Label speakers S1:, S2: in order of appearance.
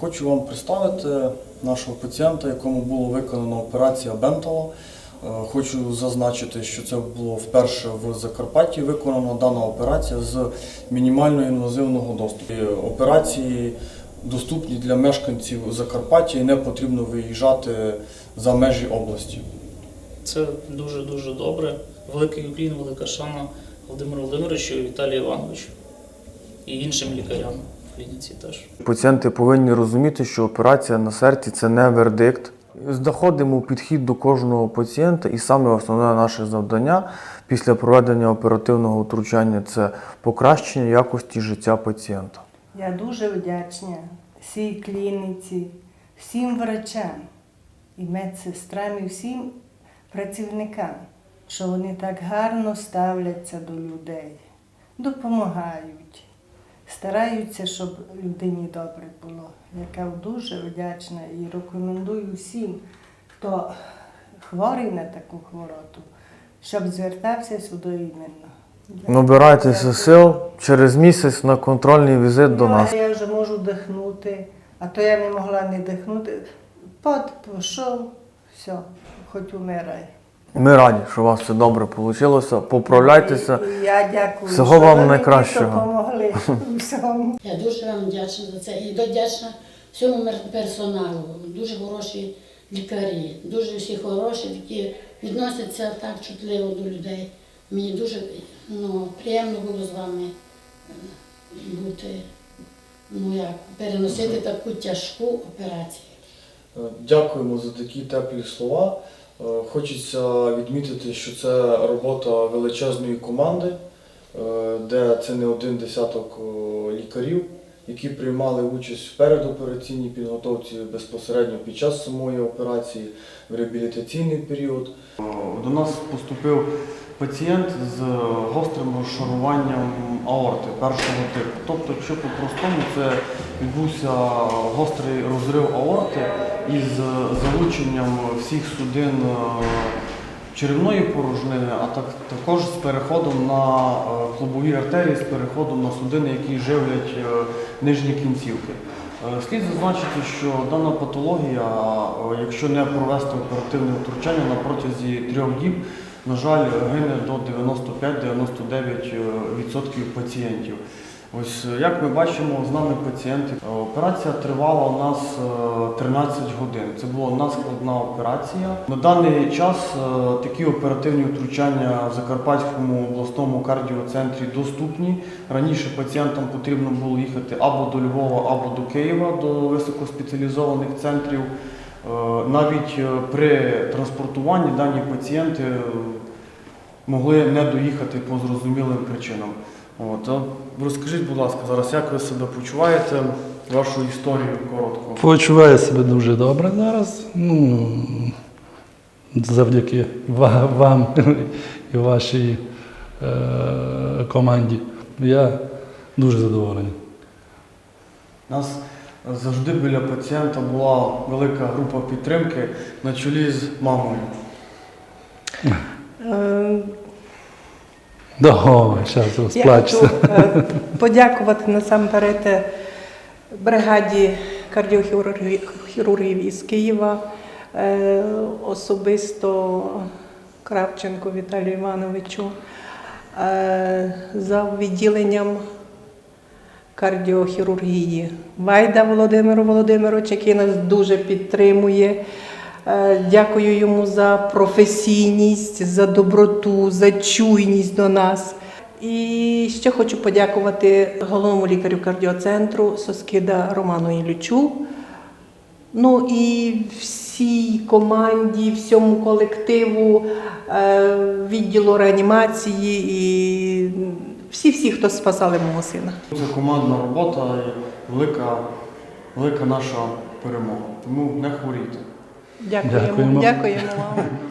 S1: Хочу вам представити нашого пацієнта, якому було виконано операція Бентала. Е, Хочу зазначити, що це було вперше в Закарпатті виконана дана операція з мінімально інвазивного доступу. Операції доступні для мешканців Закарпаття і не потрібно виїжджати за межі області.
S2: Це дуже дуже добре. Великий уклін, велика шана Володимиру Володимировичу Віталію Івановичу і іншим лікарям клініці теж.
S3: Пацієнти повинні розуміти, що операція на серці це не вердикт. Знаходимо підхід до кожного пацієнта, і саме основне наше завдання після проведення оперативного втручання це покращення якості життя пацієнта.
S4: Я дуже вдячна всій клініці, всім врачам і медсестрам, і всім працівникам, що вони так гарно ставляться до людей, допомагають, стараються, щоб людині добре було. Яка дуже вдячна і рекомендую всім, хто хворий на таку хвороту, щоб звертався сюди іменно.
S3: Набирайтеся сил через місяць на контрольний візит до
S4: Ну,
S3: нас.
S4: Я вже можу дихнути, а то я не могла не дихнути. Пот пішов, все, хоч умирай.
S3: Ми раді, що у вас все добре вийшло. Поправляйтеся.
S4: Я дякую.
S3: Всього
S4: що
S3: вам
S4: ви
S3: найкращого.
S4: допомогли всьому.
S5: Я дуже вам вдячна за це і вдячна всьому персоналу. Дуже хороші лікарі, дуже всі хороші, які відносяться так чутливо до людей. Мені дуже ну, приємно було з вами е, бути, ну як, переносити таку тяжку операцію.
S1: Дякуємо за такі теплі слова. Е, Хочеться відмітити, що це робота величезної команди, е, де це не один десяток лікарів, які приймали участь в передопераційній підготовці безпосередньо під час самої операції, в реабілітаційний період. Е, До нас поступив пацієнт з гострим розшаруванням аорти першого типу. Тобто, якщо по-простому, це відбувся гострий розрив аорти із залученням всіх судин е, черевної порожнини, а так, також з переходом на е, клубові артерії, з переходом на судини, які живлять е, нижні кінцівки. Слід зазначити, що дана патологія, якщо не провести оперативне втручання на протязі трьох діб, на жаль, гине до 95-99% пацієнтів. Ось е, як ми бачимо, з нами пацієнти. Е, Операція тривала у нас е, 13 годин. Це була надскладна операція. На даний час е, такі оперативні втручання в Закарпатському обласному кардіоцентрі доступні. Раніше пацієнтам потрібно було їхати або до Львова, або до Києва, до високоспеціалізованих центрів. Е, Навіть е, при транспортуванні дані пацієнти е, могли не доїхати по зрозумілим причинам. От, розкажіть, будь ласка, зараз як ви себе почуваєте, вашу історію коротко.
S6: Почуваю себе дуже добре зараз. Ну, завдяки вам і вашій е, команді. Я дуже задоволений.
S1: У нас завжди біля пацієнта була велика група підтримки на чолі з мамою.
S4: Е,
S6: До, зараз розплачуся.
S4: е, подякувати насамперед е, бригаді кардіохірургів із Києва, е, особисто Кравченку Віталію Івановичу за відділенням кардіохірургії. Вайда Володимиру Володимировичу, який нас дуже підтримує. Е, Дякую йому за професійність, за доброту, за чуйність до нас. І ще хочу подякувати головному лікарю кардіоцентру Соскида Роману Ілючу. Ну і всій команді, всьому колективу, е, відділу реанімації і всі-всі, хто спасали мого сина.
S1: Це командна робота і велика, велика наша перемога. Тому не хворійте.
S6: Дякуємо,
S4: Дякуємо. Вам.